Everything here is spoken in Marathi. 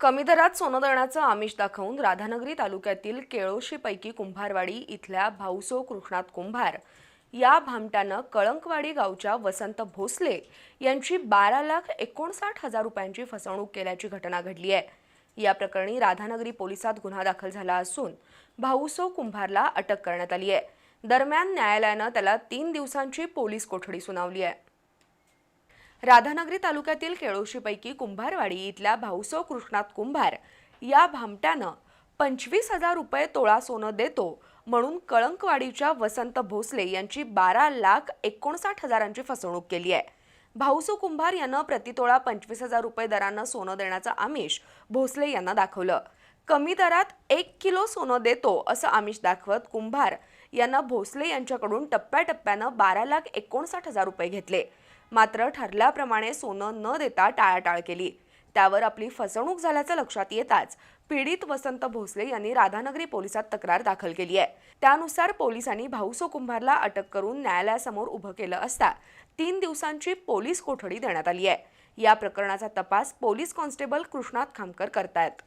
कमी दरात सोनं देण्याचं आमिष दाखवून राधानगरी तालुक्यातील केळोशीपैकी कुंभारवाडी इथल्या भाऊसो कृष्णात कुंभार या भामट्यानं कळंकवाडी गावच्या वसंत भोसले यांची बारा लाख एकोणसाठ हजार रुपयांची फसवणूक केल्याची घटना घडली आहे. या प्रकरणी राधानगरी पोलिसात गुन्हा दाखल झाला असून भाऊसो कुंभारला अटक करण्यात आली आहे. दरम्यान न्यायालयानं त्याला तीन दिवसांची पोलीस कोठडी सुनावली आहे. राधानगरी तालुक्यातील केळोशीपैकी कुंभारवाडी इथल्या भाऊसो कृष्णात कुंभार या भामट्यानं पंचवीस हजार रुपये तोळा सोनं देतो म्हणून कळंकवाडीच्या वसंत भोसले यांची बारा लाख एकोणसाठ हजारांची फसवणूक केली आहे. भाऊसो कुंभार यानं प्रतितोळा पंचवीस हजार रुपये दरानं सोनं देण्याचं आमिष भोसले यांना दाखवलं. कमी दरात एक किलो सोनं देतो असं आमिष दाखवत कुंभार यांना भोसले यांच्याकडून टप्प्याटप्प्यानं बारा लाख एकोणसाठ हजार रुपये घेतले. मात्र ठरल्याप्रमाणे सोनं न देता टाळाटाळ केली. त्यावर आपली फसवणूक झाल्याचं लक्षात येताच पीडित वसंत भोसले यांनी राधानगरी पोलिसात तक्रार दाखल केली आहे. त्यानुसार पोलिसांनी भाऊसो कुंभारला अटक करून न्यायालयासमोर उभं केलं असता तीन दिवसांची पोलीस कोठडी देण्यात आली आहे. या प्रकरणाचा तपास पोलीस कॉन्स्टेबल कृष्णात खामकर करतायत.